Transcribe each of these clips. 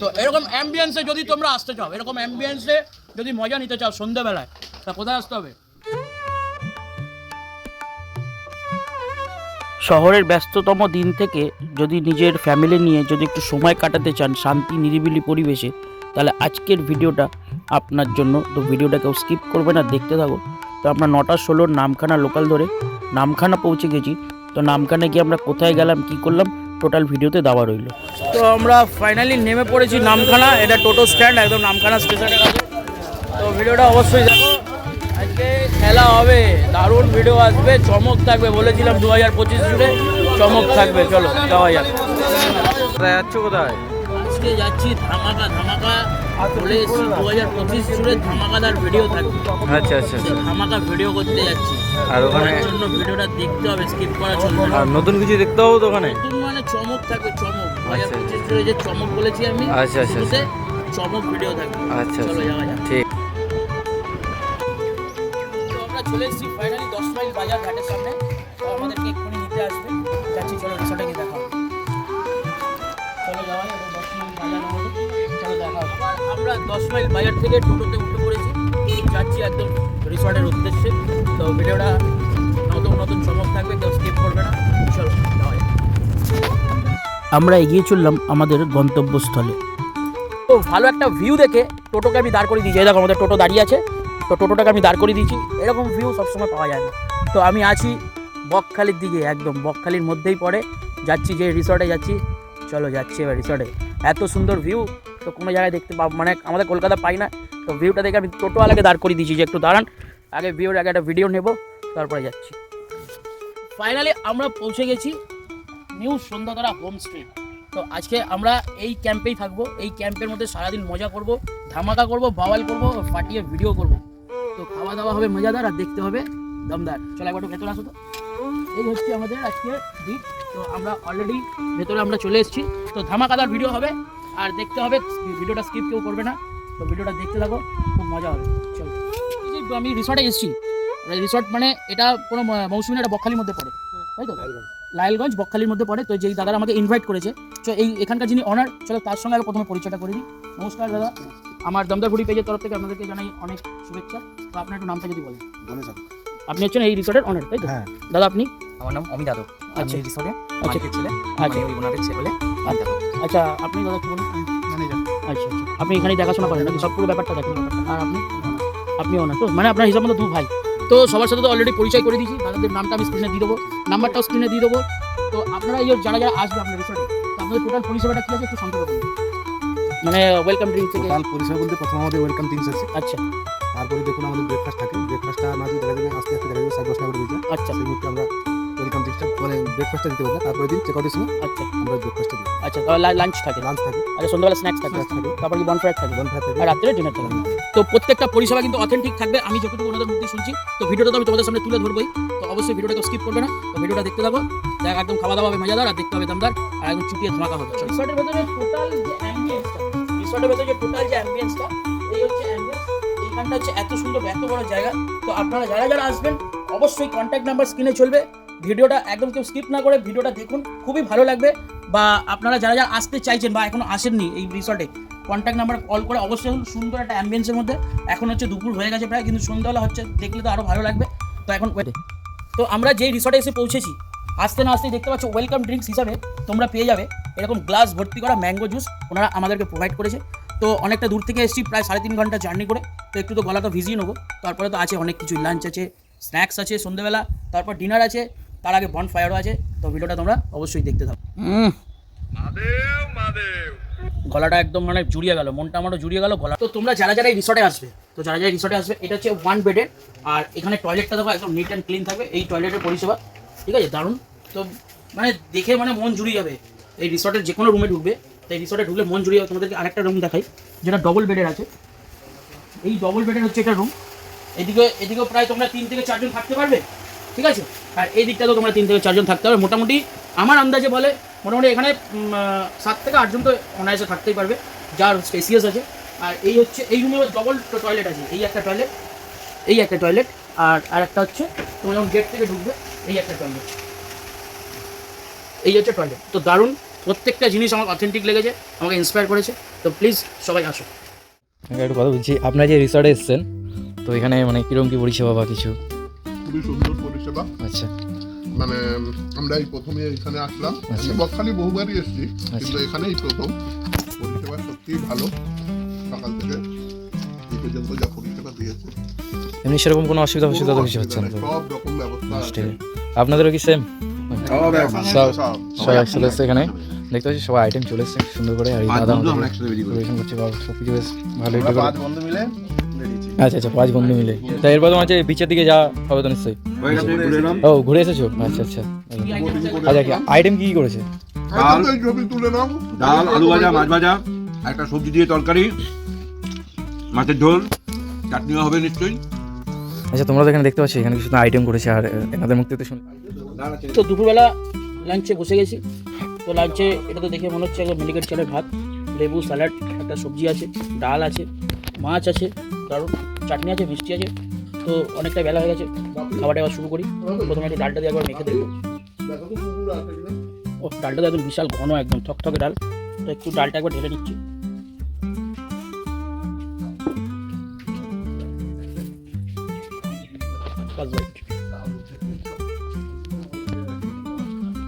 তো এরকম অ্যাম্বিয়েন্সে যদি তোমরা আসতে চাও, এরকম অ্যাম্বিয়েন্সে যদি মজা নিতে চাও সন্ধ্যাবেলায় তা কোথায় আসতে হবে? শহরের ব্যস্ততম দিন থেকে যদি নিজের ফ্যামিলি নিয়ে যদি একটু সময় কাটাতে চান শান্তি, নিরিবিলি পরিবেশে, তাহলে আজকের ভিডিওটা আপনার জন্য। তো ভিডিওটা কেউ স্কিপ করবে না, দেখতে থাকো তো আমরা নটা ষোলোর নামখানা লোকাল ধরে নামখানা পৌঁছে গেছি। তো নামখানে গিয়ে আমরা কোথায় গেলাম কি করলাম টোটাল ভিডিওতে দেওয়া রইল। তো আমরা ফাইনালি নেমে পড়েছি নামখানা এটা টোটো স্ট্যান্ড একদম নামখানা স্টেশনের কাছে। তো ভিডিওটা অবশ্যই দেখো। আজকে খেলা হবে দারুণ ভিডিও আসবে চমক থাকবে বলেছিলাম দু হাজার পঁচিশ জুড়ে চমক থাকবে চলো যাওয়া যাক। কোথায় যাচ্ছ কোথায়? আজকে যাচ্ছি ধামাকা ধামাকা। বলে এসেছি দু হাজার পঁচিশ জুড়ে ধামাকাদার ভিডিও থাকবে। আচ্ছা আচ্ছা আচ্ছা। ধামাকা ভিডিও করতে যাচ্ছি। আর ওখানে জন্য ভিডিওটা দেখতে হবে স্কিপ করা চলবে আর নতুন কিছু দেখতে হবে তো ওখানে? নতুন মানে চমক থাকবে চমক। দু হাজার আচ্ছা। পঁচিশ জুড়ে যে চমক বলেছি আমি আচ্ছা, আচ্ছা, চমক ভিডিও থাকবে। আচ্ছা চলো আচ্ছা। যাওয়া যাক। ঠিক। চলে এসেছি ফাইনালি দশ মাইল বাজার ঘাটের সামনে। আমাদেরকে এক্ষুনি নিতে আসবে। যাচ্ছি চলো রিসোর্টে গিয়ে দশ মাইল বাজার থেকে টোটোতে উঠে পড়েছি। যাচ্ছি একদম রিসোর্টের উদ্দেশ্যে। তো ভিডিওটা নতুন নতুন চমক থাকবে কেউ স্কিপ করবে না। চলো আমরা এগিয়ে চললাম আমাদের গন্তব্যস্থলে। তো ভালো একটা ভিউ দেখে টোটোকে আমি দাঁড় করে দিয়েছি। দেখো আমাদের টোটো দাঁড়িয়ে আছে। তো টোটোটাকে আমি দাঁড় করে দিয়েছি। এরকম ভিউ সবসময় পাওয়া যায় না। তো আমি আছি বকখালির দিকে একদম বকখালির মধ্যেই পড়ে। যাচ্ছি যে রিসর্টে যাচ্ছি। চলো যাচ্ছি এবার রিসর্টে এত সুন্দর ভিউ তো কোনো জায়গায় দেখতে পাবো। মানে আমাদের কলকাতা পাই না, তো ভিউটা দেখে আমি টোটোওয়ালাকে দাঁড় করিয়ে দিয়েছি যে একটু দাঁড়ান। আগে ভিউর আগে একটা ভিডিও নেব, তারপরে যাচ্ছি। ফাইনালি আমরা পৌঁছে গেছি নিউ সন্ধ্যাতারা হোমস্টে তো আজকে আমরা এই ক্যাম্পেই থাকব, এই ক্যাম্পের মধ্যে সারাদিন মজা করব, ধামাকা করব, বাওয়াল করব ফাটিয়ে ভিডিও করব। তো খাওয়া দাওয়া হবে মজাদার আর দেখতে হবে দমদার। চলো একবার ভেতরে আসো তো। এই হচ্ছে আমাদের আজকে দিক তো আমরা অলরেডি ভেতরে আমরা চলে এসেছি। তো ধামাকাদার ভিডিও হবে। আর দেখতে হবে ভিডিওটা স্কিপ কেউ করবে না। তো ভিডিওটা দেখতে থাকো খুব মজা হবে। চলো। এই যে আমি রিসর্টে এসেছি। রিসর্ট মানে এটা কোনো মৌসুমী না, এটা বকখালির মধ্যে পড়ে। তাই তো? লাইলগঞ্জ বকখালির মধ্যে পড়ে। তো যেই দাদারা আমাকে ইনভাইট করেছে তো এই এখানকার যিনি অনার চলো তার সঙ্গে আগে প্রথমে পরিচয়টা করে দিই নমস্কার দাদা। আমার দমদার বুড়ি পেজের তরফ থেকে আপনাদেরকে জানাই অনেক শুভেচ্ছা। তো আপনার একটু নামটা যদি বলেন। আপনি হচ্ছেন এই রিসর্টের অনার তাই তো? হ্যাঁ। দাদা আপনি? আমার নাম অমিত যাদব আচ্ছা। আচ্ছা। রিসোর্টে আচ্ছা। আচ্ছা। মানে ওই ওনাদের ছেলে। আচ্ছা আপনি দাদা কি বলুন। ম্যানেজার আচ্ছা আচ্ছা। আপনি এখানে দেখাশোনা করেন নাকি সব পুরো ব্যাপারটা দেখেন। আর আপনি? আপনি ওনার তো মানে আপনার হিসাব মতো দু ভাই। তো সবার সাথে তো অলরেডি পরিচয় করে দিয়েছি। দাদাদের নামটা আমি স্ক্রিনে দিয়ে দেবো। নাম্বারটাও স্ক্রিনে দিয়ে দেবো। তো আপনারা এই যারা যারা আসবে আপনার রিসর্টে তো আপনাদের টোটাল পরিষেবাটা কী আছে একটু সংক্ষেপে বলুন। মানে ওয়েলকাম ড্রিঙ্ক থেকে টোটাল পরিষেবা বলতে প্রথম আমাদের ওয়েলকাম থিংস আছে। আচ্ছা। তারপরে দেখুন আমাদের ব্রেকফাস্ট থাকে। ব্রেকফাস্টটা না যদি দেখা যাবে আস্তে আস্তে দেখা যাবে সাড়ে দশটা করে আচ্ছা। সেই মুহূর্তে আমরা মানে ব্রেকফাস্টটা দিতে পারি না তারপরে দিন চেক আউটের সময় আচ্ছা। আমরা ব্রেকফাস্টটা দিই। আচ্ছা লাঞ্চ থাকে। লাঞ্চ থাকে। আচ্ছা সন্ধ্যাবেলা স্ন্যাক্স থাকে। থাকে। তারপর কি বনফায়ার থাকে? বন ফ্রাই থাকে। আর রাত্রে ডিনার থাকে। তো প্রত্যেকটা পরিষেবা কিন্তু অথেন্টিক থাকবে। আমি যতটুকু ওনাদের মধ্যে শুনছি তো ভিডিওটা তো আমি তোমাদের সামনে তুলে ধরবোই। তো অবশ্যই ভিডিওটাকে স্কিপ করবে না। তো ভিডিওটা দেখতে থাকো। দেখ একদম খাওয়া দাওয়া হবে মজাদার আর দেখতে হবে দামদার। আর একদম চুটিয়ে ধামাকা হবে। রিসর্টের ভেতরে টোটাল যে অ্যাম্বিয়েন্সটা রিসর্টের ভেতরে যে টোটাল যে অ্যাম্বিয়েন্সটা এই হচ্ছে অ্যাম্বিয়েন্স এইখানটা হচ্ছে এত সুন্দর এত বড় জায়গা। তো আপনারা যারা যারা আসবেন অবশ্যই কন্ট্যাক্ট নাম্বার স্ক্রিনে চলবে। ভিডিওটা একদম কেউ স্কিপ না করে ভিডিওটা দেখুন, খুবই ভালো লাগবে। বা আপনারা যারা যারা আসতে চাইছেন বা এখনও আসেননি এই রিসর্টে কন্ট্যাক্ট নাম্বার কল করে অবশ্যই। সুন্দর একটা অ্যাম্বিয়েন্সের মধ্যে। এখন হচ্ছে দুপুর হয়ে গেছে প্রায়, কিন্তু সন্ধ্যাবেলা হচ্ছে, দেখলে তো আরও ভালো লাগবে। তো এখন wait। তো আমরা যেই রিসর্টে এসে পৌঁছেছি, আসতে না আসতে দেখতে পাচ্ছ ওয়েলকাম ড্রিঙ্কস হিসাবে তোমরা পেয়ে যাবে। এরকম গ্লাস ভর্তি করা ম্যাঙ্গো জুস ওনারা আমাদেরকে প্রোভাইড করেছে। তো অনেকটা দূর থেকে এসেছি, প্রায় সাড়ে তিন ঘণ্টা জার্নি করে। তো একটু তো গলা তো ভিজিয়ে নেব। তারপরে তো আছে অনেক কিছু লাঞ্চ আছে স্ন্যাক্স আছে সন্ধ্যেবেলা, তারপর ডিনার আছে। তার আগে বন ফায়ারও আছে তো ভিডিওটা তোমরা অবশ্যই দেখতে থাকো। গলাটা একদম মানে জুড়িয়ে গেল মনটা আমারও জুড়িয়ে গেল গলা তো তোমরা যারা যারা এই রিসর্টে আসবে তো যারা যারা রিসর্টে আসবে এটা হচ্ছে ওয়ান বেডের আর এখানে টয়লেটটা দেখো একদম নিট অ্যান্ড ক্লিন থাকবে এই টয়লেটের পরিষেবা ঠিক আছে? দারুণ। তো মানে দেখে মানে মন জুড়িয়ে যাবে এই রিসর্টের যে কোনো রুমে ঢুকবে তো এই রিসর্টে ঢুকলে মন জুড়িয়ে যাবে। তোমাদেরকে আরেকটা রুম দেখাই যেটা ডবল বেডের আছে। এই ডবল বেডের হচ্ছে একটা রুম এদিকে এদিকেও প্রায় তোমরা তিন থেকে চারজন থাকতে পারবে ঠিক আছে? আর এই দিকটাতেও তোমরা তিন থেকে চারজন থাকতে পারবে। মোটামুটি আমার আন্দাজে বলে, মোটামুটি এখানে সাত থেকে আটজন তো অনায়াসে থাকতেই পারবে, যার স্পেসিয়াস আছে। আর এই হচ্ছে, এই রুমে ডবল টয়লেট আছে, এই একটা টয়লেট এই একটা টয়লেট আর আর একটা হচ্ছে, তোমরা যখন গেট থেকে ঢুকবে, এই একটা টয়লেট এই হচ্ছে টয়লেট তো দারুণ, প্রত্যেকটা জিনিস আমার অথেন্টিক লেগেছে, আমাকে ইন্সপায়ার করেছে। তো প্লিজ সবাই আসো। একটু কথা বলছি, আপনারা যে রিসর্টে এসেছেন, তো এখানে মানে কীরকম কী পরিষেবা বা কিছু? খুবই সুন্দর পরিষেবা। আচ্ছা। মানে আমরা এই প্রথমে এখানে আসলাম। আচ্ছা। আমি বকখালি বহুবারই এসেছি কিন্তু এখানেই প্রথম। পরিষেবা সত্যিই ভালো। সকাল থেকে এই পর্যন্ত যা পরিষেবা দিয়েছে। এমনি সেরকম কোনো অসুবিধা অসুবিধা তো কিছু হচ্ছে না সব রকম ব্যবস্থা আছে। আপনাদেরও কি সেম সব সব সব। সব একসাথে এসছে এখানে। দেখতে পাচ্ছি সবাই আইটেম চলে এসছে সুন্দর করে। আর দাদা করছে সব কিছু বেশ ভালোই আচ্ছা আচ্ছা পাঁচ বন্ধু মিলে। তা এরপর তোমার হচ্ছে বিচের দিকে যাওয়া হবে তো নিশ্চয়ই। ও ঘুরে এসেছ? আচ্ছা আচ্ছা। আচ্ছা কি আইটেম কি কি করেছে? ডাল। আলু ভাজা মাছ ভাজা একটা সবজি দিয়ে তরকারি মাছের ঝোল চাটনিও হবে নিশ্চয়ই। আচ্ছা তোমরা তো এখানে দেখতে পাচ্ছ এখানে কিছু আইটেম করেছে আর এনাদের মুখ থেকে তো শুন তো দুপুরবেলা লাঞ্চে বসে গেছি। তো লাঞ্চে এটা তো দেখে মনে হচ্ছে একদম মিনিকেট চালের ভাত লেবু স্যালাড একটা সবজি আছে ডাল আছে মাছ আছে। কারণ চাটনি আছে, মিষ্টি আছে, তো অনেকটা বেলা হয়ে গেছে, খাবারটা এবার শুরু করি। প্রথমে একটু ডালটা দিয়ে একবার মেখে দেবো ও ডালটা একদম বিশাল ঘন একদম থকথকে ডাল। তো একটু ডালটা একবার ঢেলে নিচ্ছি।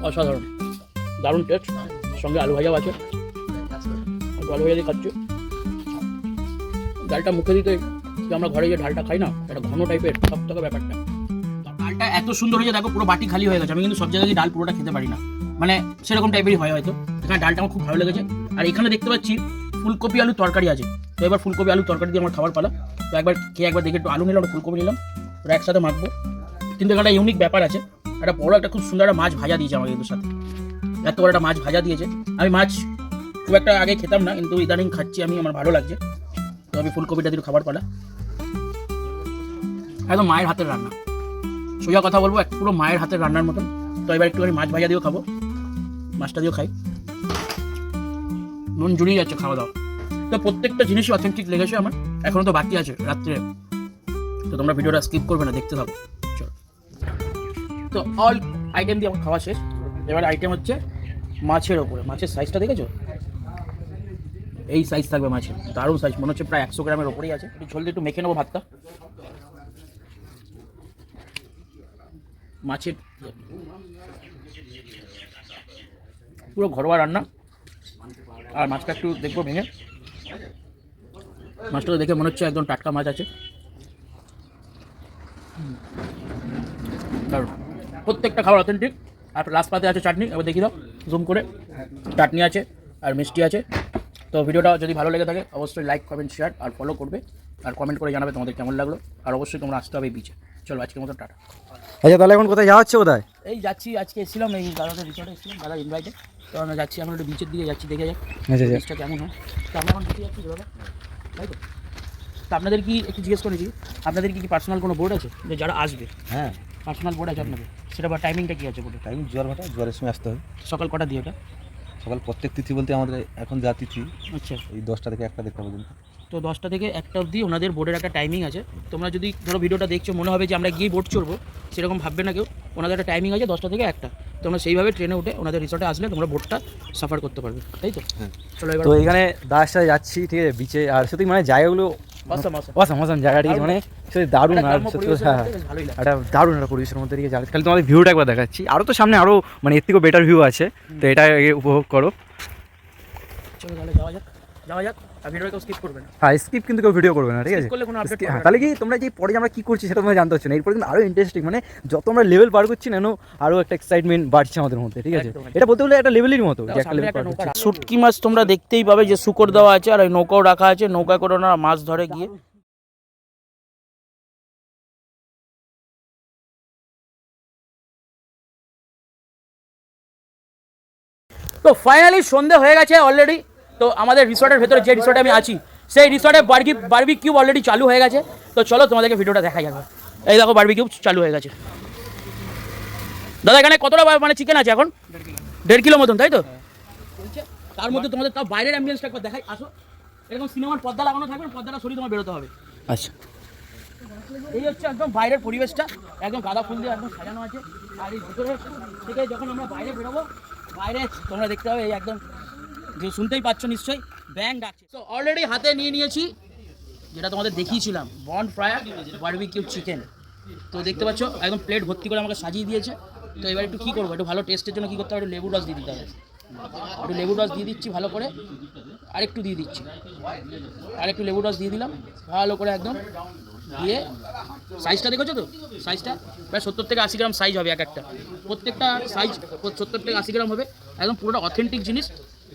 অসাধারণ। দারুণ টেস্ট সঙ্গে আলু ভাজাও আছে। আলু ভাজা দিয়ে খাচ্ছি। ডালটা মুখে দিতে আমরা ঘরে যে ডালটা খাই না, একটা ঘন টাইপের সব থেকে ব্যাপারটা ডালটা এত সুন্দর হয়েছে, দেখো পুরো বাটি খালি হয়ে গেছে, আমি কিন্তু সব জায়গায় ডাল পুরোটা খেতে পারি না। মানে সেরকম টাইপেরই হয় হয়তো। এখানে ডালটা আমার খুব ভালো লেগেছে। আর এখানে দেখতে পাচ্ছি ফুলকপি আলু তরকারি আছে। তো এবার ফুলকপি আলু তরকারি দিয়ে আমার খাবার পালা। তো একবার খেয়ে একবার দেখে একটু আলু নিলাম ফুলকপি নিলাম ওরা একসাথে মাখবো। কিন্তু এখানে ইউনিক ব্যাপার আছে, একটা বড় একটা খুব সুন্দর একটা মাছ ভাজা দিয়েছে আমাকে এদের সাথে। এত বড় একটা মাছ ভাজা দিয়েছে। আমি মাছ খুব একটা আগে খেতাম না, কিন্তু ইদানিং খাচ্ছি আমি, আমার ভালো লাগছে। তো আমি ফুলকপিটা দিয়ে খাবার পালা একদম মায়ের হাতের রান্না। সোজা কথা বলব, এক পুরো মায়ের হাতের রান্নার মতন। তো এবার একটুখানি মাছ ভাজা দিয়েও খাব মাছটা দিয়েও খাই। নুন জুড়িয়ে যাচ্ছে, খাওয়া দাওয়া। তো প্রত্যেকটা জিনিসই অথেন্টিক লেগেছে আমার, এখনও তো বাকি আছে রাত্রে। তো তোমরা ভিডিওটা স্কিপ করবে না, দেখতে থাকো। চলো। তো অল আইটেম দিয়ে আমার খাওয়া শেষ। এবার আইটেম হচ্ছে মাছের ওপরে। মাছের সাইজটা দেখেছ? এই সাইজ থাকবে মাছের। দারুণ সাইজ মনে হচ্ছে প্রায় একশো গ্রামের ওপরেই আছে। একটু ঝোল একটু মেখে নেব ভাতটা। মাছের পুরো ঘরোয়া রান্না। আর মাছটা একটু দেখব ভেঙে। মাছটা দেখে মনে হচ্ছে একদম টাটকা মাছ আছে। প্রত্যেকটা খাবার অথেন্টিক আর লাস্ট পাতে আছে চাটনি, এবার দেখি দাও। জুম করে। চাটনি আছে, আর মিষ্টি আছে। তো ভিডিওটা যদি ভালো লেগে থাকে অবশ্যই লাইক কমেন্ট শেয়ার আর ফলো করবে। আর কমেন্ট করে জানাবে তোমাদের কেমন লাগল। আর অবশ্যই তোমরা আসতে হবে বিচে চলো আজকের মতো টাটা। আচ্ছা তাহলে এখন কোথায় যাওয়া হচ্ছে কোথায়? এই যাচ্ছি আজকে এসেছিলাম এই দাদাদের রিসর্টে এসেছিলাম দাদা ইনভাইটে তো আমরা যাচ্ছি এখন একটু বিচের দিকে যাচ্ছি দেখে যাক আচ্ছা আচ্ছা। বিচটা কেমন হয়। তো আমরা এখন যাচ্ছি দাদা। তাই তো? তো আপনাদের কি একটু জিজ্ঞেস করেছি আপনাদের কি কি পার্সোনাল কোনো বোর্ড আছে? যে যারা আসবে? হ্যাঁ। পার্সোনাল বোর্ড আছে আপনাদের? সেটা বা টাইমিংটা কি আছে বোর্ডে টাইম জোয়ার ভাটা জোয়ারের সময় আসতে হবে। সকাল কটা দিয়ে ওটা? সকাল প্রত্যেক তিথি বলতে আমাদের এখন যা তিথি আচ্ছা। এই দশটা থেকে একটা দেখতে পর্যন্ত তো দশটা থেকে একটা অবধি ওনাদের বোর্ডের একটা টাইমিং আছে। তোমরা যদি ধরো ভিডিওটা দেখছ মনে হবে যে আমরা গিয়ে বোর্ড চড়বো সেরকম ভাববে না কেউ। ওনাদের একটা টাইমিং আছে দশটা থেকে একটা। তোমরা সেইভাবে ট্রেনে উঠে ওনাদের রিসর্টে আসলে তোমরা বোর্ডটা সাফার করতে পারবে। তাই তো? হ্যাঁ। চলো এবার তো এখানে দাস যাচ্ছি ঠিক আছে বিচে আর সত্যি মানে জায়গাগুলো অসাম অসাম আছে মানে? সত্যি দারুণ আর সত্যি হ্যাঁ একটা দারুণ একটা পরিবেশের মধ্যে দিয়ে যাবে খালি তোমাদের ভিউটা একবার দেখাচ্ছি। আরও তো সামনে আরও মানে এর থেকেও বেটার ভিউ আছে। তো এটা উপভোগ করো। চলো তাহলে যাওয়া যাক। যাওয়া যাক আর ভিডিওটা কেউ স্কিপ করবে না। হ্যাঁ স্কিপ কিন্তু কেউ ভিডিও করবে না ঠিক আছে? করলে কোনো update হ্যাঁ, তাহলে কি তোমরা যে পরে আমরা কি করছি সেটা তোমরা জানতে হচ্ছে না। এরপরে কিন্তু আরও ইন্টারেস্টিং মানে যত আমরা লেভেল পার করছি না আরও একটা এক্সাইটমেন্ট বাড়ছে আমাদের মধ্যে ঠিক আছে। এটা বলতে গেলে একটা লেভেলের মতো একটা লেভেল পার নৌকা শুটকি মাছ তোমরা দেখতেই পাবে যে শুকর দেওয়া আছে আর ওই নৌকাও রাখা আছে নৌকা করে ওনারা মাছ ধরে গিয়ে তো ফাইনালি সন্ধে হয়ে গেছে অলরেডি তো আমাদের রিসর্টের ভেতরে যে রিসর্টে আমি আছি সেই রিসর্টে বার্বি বার্বি কিউব অলরেডি চালু হয়ে গেছে। তো চলো তোমাদেরকে ভিডিওটা দেখা যাবে এই দেখো বার্বি কিউব চালু হয়ে গেছে। দাদা এখানে কতটা মানে চিকেন আছে এখন? দেড় কিলো মতন তাই তো? তার মধ্যে তোমাদের তাও বাইরের অ্যাম্বিয়েন্সটা একবার দেখাই। আসো। এরকম সিনেমার পর্দা লাগানো থাকবে পর্দাটা সরিয়ে তোমার বেরোতে হবে। আচ্ছা। এই হচ্ছে একদম বাইরের পরিবেশটা। একদম গাঁদা ফুল দিয়ে একদম সাজানো আছে। আর এই ভিতরে থেকে যখন আমরা বাইরে বেরোবো বাইরে তোমরা দেখতে হবে এই একদম যে শুনতেই পাচ্ছ নিশ্চয়ই? ব্যাং ডাকছে। তো অলরেডি হাতে নিয়ে নিয়েছি, যেটা তোমাদের দেখিয়েছিলাম বন ফ্রায়ার বারবিকিউ চিকেন তো দেখতে পাচ্ছ, একদম প্লেট ভর্তি করে আমাকে সাজিয়ে দিয়েছে। তো এবার একটু কী করব, একটু ভালো টেস্টের জন্য কী করতে হবে, একটু লেবু রস দিয়ে দিতে হবে। একটু লেবু রস দিয়ে দিচ্ছি ভালো করে আরেকটু দিয়ে দিচ্ছি। আর একটু লেবু রস দিয়ে দিলাম, ভালো করে একদম দিয়ে সাইজটা দেখেছ তো? সাইজটা প্রায় সত্তর থেকে আশি গ্রাম সাইজ হবে এক একটা। প্রত্যেকটা সাইজ সত্তর থেকে আশি গ্রাম হবে। একদম পুরোটা অথেন্টিক জিনিস।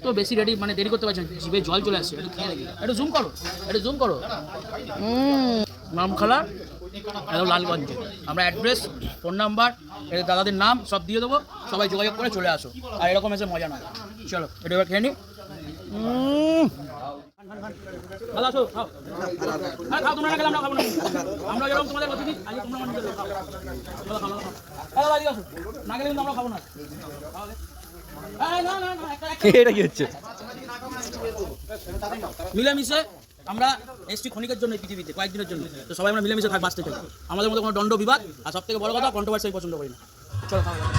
তো বেশি রেডি মানে দেরি করতে পারছেন জিভে জল চলে আসছে। একটু খেয়ে একটু জুম করো একটু জুম করো। নামখালা একদম লালগঞ্জে। আমরা অ্যাড্রেস ফোন নাম্বার দাদাদের নাম সব দিয়ে দেবো। সবাই যোগাযোগ করে চলে আসো। আর এরকম এসে মজা নয়। চলো এটা এবার খেয়ে নি। খাও। হ্যাঁ খাও তোমরা না খেলে আমরা খাব না। আমরা যেরকম তোমাদের অতিথি আজকে তোমরা আমাদের খাও। খাও, খাও। হ্যাঁ। না গেলে কিন্তু আমরা খাব না। মিলেমিশে আমরা এসছি ক্ষণিকের জন্য পৃথিবীতে, কয়েকদিনের জন্য। তো সবাই আমরা মিলেমিশে থাক বাঁচতে চাই আমাদের মধ্যে কোনো দণ্ড বিবাদ, আর সব থেকে বড় কথা কন্ট্রোভার্সি পছন্দ করি না। চলো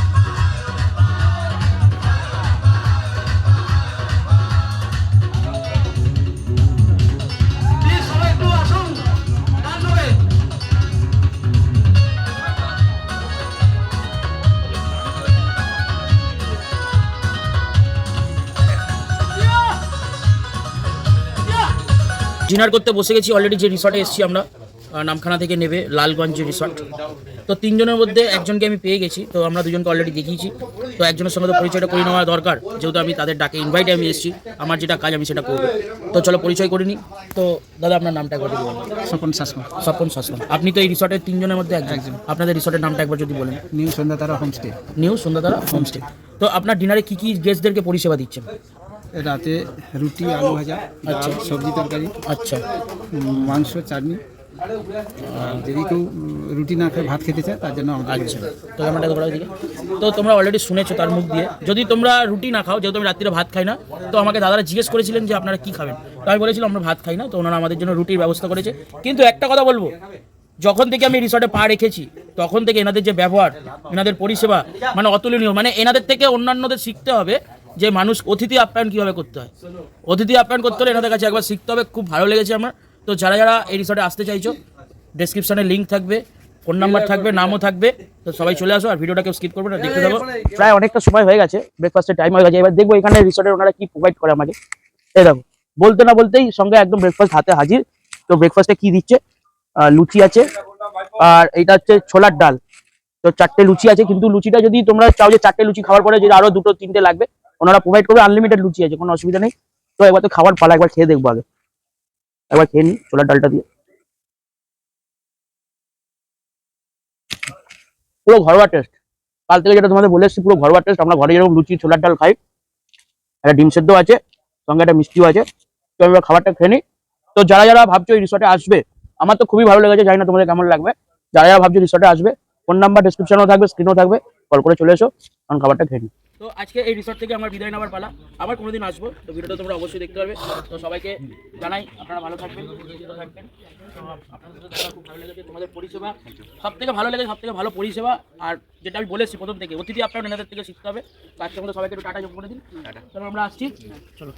ডিনার করতে বসে গেছি অলরেডি যে রিসর্টে এসেছি আমরা নামখানা থেকে নেবে লালগঞ্জ রিসর্ট তো তিনজনের মধ্যে একজনকে আমি পেয়ে গেছি তো আমরা দুজনকে অলরেডি দেখিয়েছি। তো একজনের সঙ্গে তো পরিচয়টা করে নেওয়া দরকার যেহেতু আমি তাদের ডাকে ইনভাইটে আমি এসেছি আমার যেটা কাজ আমি সেটা করব। তো চলো পরিচয় করে নিই। তো দাদা আপনার নামটা একবার যদি বলেন। স্বপন শাসমা। স্বপন শাসন আপনি তো এই রিসর্টের তিনজনের মধ্যে একজন। আপনাদের রিসর্টের নামটা একবার যদি বলেন। New Sandhyatara homestay new Sandhyatara homestay তো আপনার ডিনারে কী কী গেস্টদেরকে পরিষেবা দিচ্ছেন? রাতে রুটি আলু ভাজা ডাল সবজি তরকারি আচ্ছা। মাংস চাটনি। যদি কেউ রুটি না খেয়ে ভাত খেতে চায় তার জন্য আচ্ছা। তো ধরো দিকে তো তোমরা অলরেডি শুনেছো তার মুখ দিয়ে। যদি তোমরা রুটি না খাও যেহেতু আমি রাত্রিরে ভাত খাই না তো আমাকে দাদারা জিজ্ঞেস করেছিলেন যে আপনারা কি খাবেন? তো আমি বলেছিলাম আমরা ভাত খাই না তো ওনারা আমাদের জন্য রুটির ব্যবস্থা করেছে। কিন্তু একটা কথা বলব যখন থেকে আমি রিসর্টে পা রেখেছি তখন থেকে এনাদের যে ব্যবহার এনাদের পরিষেবা মানে অতুলনীয় মানে এনাদের থেকে অন্যান্যদের শিখতে হবে যে মানুষ অতিথি আপ্যায়ন কীভাবে করতে হয়? অতিথি আপ্যায়ন করতে হলে এনাদের কাছে একবার শিখতে হবে, খুব ভালো লেগেছে আমার। তো যারা যারা এই রিসর্টে আসতে চাইছো ডেসক্রিপশনে লিঙ্ক থাকবে ফোন নাম্বার থাকবে, নামও থাকবে, তো সবাই চলে আসো আর ভিডিওটা কেউ স্কিপ করবে না, দেখতে থাকো। প্রায় অনেকটা সময় হয়ে গেছে ব্রেকফাস্টের টাইম হয়ে গেছে, এবার দেখব এখানে রিসর্টের ওনারা কি প্রোভাইড করে আমাকে। এই দেখো, বলতে না বলতেই সঙ্গে একদম ব্রেকফাস্ট হাতে হাজির, তো ব্রেকফাস্টে কি দিচ্ছে? লুচি আছে, আর এটা হচ্ছে ছোলার ডাল। তো চারটে লুচি আছে, কিন্তু লুচিটা যদি তোমরা চাও যে চারটে লুচি খাওয়ার পরে যদি আরও দুটো, তিনটে লাগবে ওনারা প্রোভাইড করবে আনলিমিটেড লুচি আছে, কোনো অসুবিধা নেই। তো একবার তো খাবার পালা, একবার খেয়ে দেখব আগে। একবার খেয়ে নিই, ছোলার ডালটা দিয়ে। পুরো ঘরোয়া টেস্ট কাল থেকে যেটা তোমাদের বলে এসেছি, পুরো ঘরোয়া টেস্ট আমরা ঘরে যেরকম লুচি, ছোলার ডাল খাই, একটা ডিম সেদ্ধ আছে, সঙ্গে একটা মিষ্টিও আছে। তো আমি খাবারটা খেয়ে নিই। তো যারা যারা ভাবছ এই রিসর্টে আসবে, আমার তো খুবই ভালো লেগেছে, জানি না তোমাদের কেমন লাগবে। যারা যারা ভাবছ রিসর্টে আসবে ফোন নাম্বার ডিসক্রিপশনেও থাকবে স্ক্রিনেও থাকবে কল করে চলে এসো কারণ খাবারটা খেয়ে নিই। তো আজকে এই রিসর্ট থেকে আমার বিদায় নেওয়ার পালা। আবার কোনোদিন আসব তো ভিডিওটা তোমরা অবশ্যই দেখতে পারবে। তো সবাইকে জানাই আপনারা ভালো থাকবেন থাকবেন। তো আপনাদের খুব ভালো লেগেছে তোমাদের পরিষেবা সব থেকে ভালো লেগেছে সব থেকে ভালো পরিষেবা। আর যেটা আমি বলেছি প্রথম থেকে অতিথি আপনার এনাদের থেকে শিখতে হবে। তার সঙ্গে সবাইকে একটু টাটা যোগ করে দিন। আমরা আসছি। চলো।